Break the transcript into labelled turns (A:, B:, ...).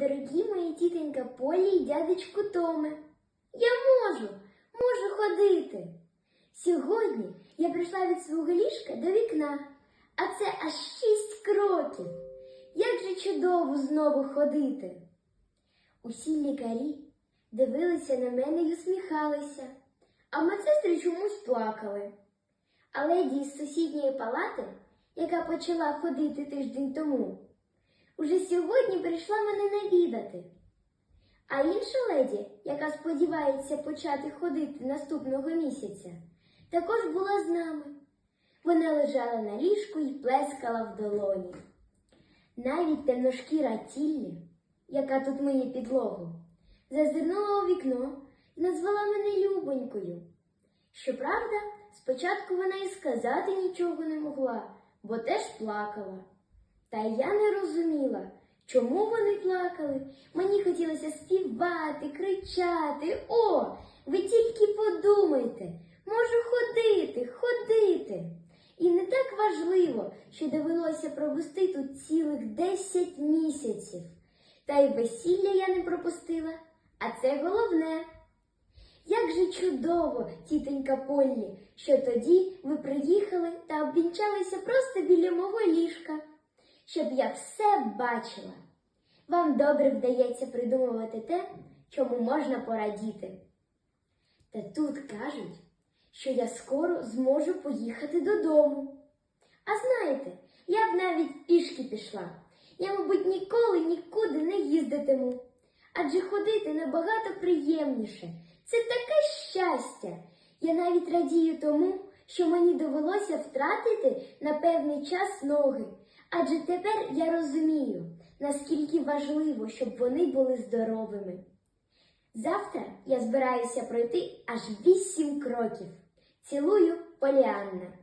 A: Дорогі мої тітонька Полі і дядечку Томе, я можу, можу ходити. Сьогодні я прийшла від свого ліжка до вікна, а це аж шість кроків. Як же чудово знову ходити. Усі лікарі дивилися на мене й усміхалися, а медсестри чомусь плакали. А леді із сусідньої палати, яка почала ходити тиждень тому, уже сьогодні прийшла мене навідати. А інша леді, яка сподівається почати ходити наступного місяця, також була з нами. Вона лежала на ліжку і плескала в долоні. Навіть темношкіра Тіллі, яка тут миє підлогу, зазирнула у вікно і назвала мене Любонькою. Щоправда, спочатку вона і сказати нічого не могла, бо теж плакала. Та я не розуміла, чому вони плакали. Мені хотілося співати, кричати. О, ви тільки подумайте, можу ходити, ходити. І не так важливо, що довелося провести тут цілих 10 місяців. Та й весілля я не пропустила, а це головне. Як же чудово, тітонька Поллі, що тоді ви приїхали та обвінчалися просто біля мого ліжка, щоб я все бачила. Вам добре вдається придумувати те, чому можна порадіти. Та тут кажуть, що я скоро зможу поїхати додому. А знаєте, я б навіть пішки пішла. Я, мабуть, ніколи нікуди не їздитиму. Адже ходити набагато приємніше. Це таке щастя. Я навіть радію тому, що мені довелося втратити на певний час ноги. Адже тепер я розумію, наскільки важливо, щоб вони були здоровими. Завтра я збираюся пройти аж вісім кроків. Цілую Поліанна.